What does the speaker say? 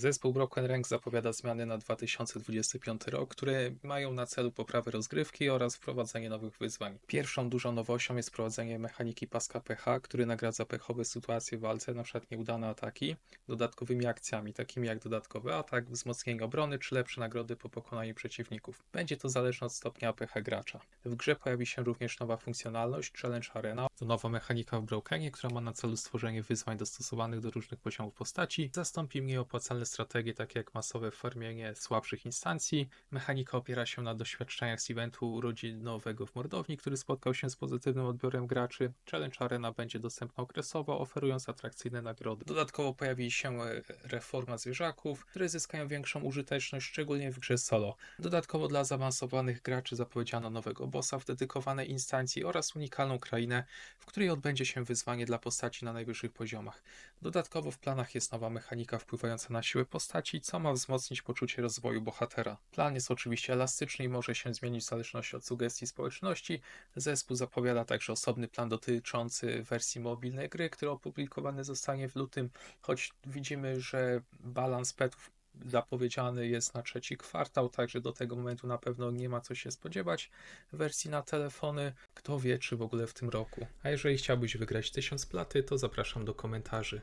Zespół Broken Rank zapowiada zmiany na 2025 rok, które mają na celu poprawę rozgrywki oraz wprowadzenie nowych wyzwań. Pierwszą dużą nowością jest wprowadzenie mechaniki paska PH, który nagradza pechowe sytuacje w walce, np. nieudane ataki, dodatkowymi akcjami, takimi jak dodatkowy atak, wzmocnienie obrony czy lepsze nagrody po pokonaniu przeciwników. Będzie to zależne od stopnia APH gracza. W grze pojawi się również nowa funkcjonalność Challenge Arena, to nowa mechanika w Brokenie, która ma na celu stworzenie wyzwań dostosowanych do różnych poziomów postaci, zastąpi mniej opłacalne strategie takie jak masowe farmienie słabszych instancji. Mechanika opiera się na doświadczeniach z eventu urodzinowego w Mordowni, który spotkał się z pozytywnym odbiorem graczy. Challenge Arena będzie dostępna okresowo, oferując atrakcyjne nagrody. Dodatkowo pojawi się e, reforma zwierzaków, które zyskają większą użyteczność, szczególnie w grze solo. Dodatkowo dla zaawansowanych graczy zapowiedziano nowego bossa w dedykowanej instancji oraz unikalną krainę, w której odbędzie się wyzwanie dla postaci na najwyższych poziomach. Dodatkowo w planach jest nowa mechanika wpływająca na siłę postaci, co ma wzmocnić poczucie rozwoju bohatera. Plan jest oczywiście elastyczny i może się zmienić w zależności od sugestii społeczności. Zespół zapowiada także osobny plan dotyczący wersji mobilnej gry, który opublikowany zostanie w lutym, choć widzimy, że balans petów zapowiedziany jest na trzeci kwartał, także do tego momentu na pewno nie ma co się spodziewać wersji na telefony. Kto wie, czy w ogóle w tym roku. A jeżeli chciałbyś wygrać 1000 platy, to zapraszam do komentarzy.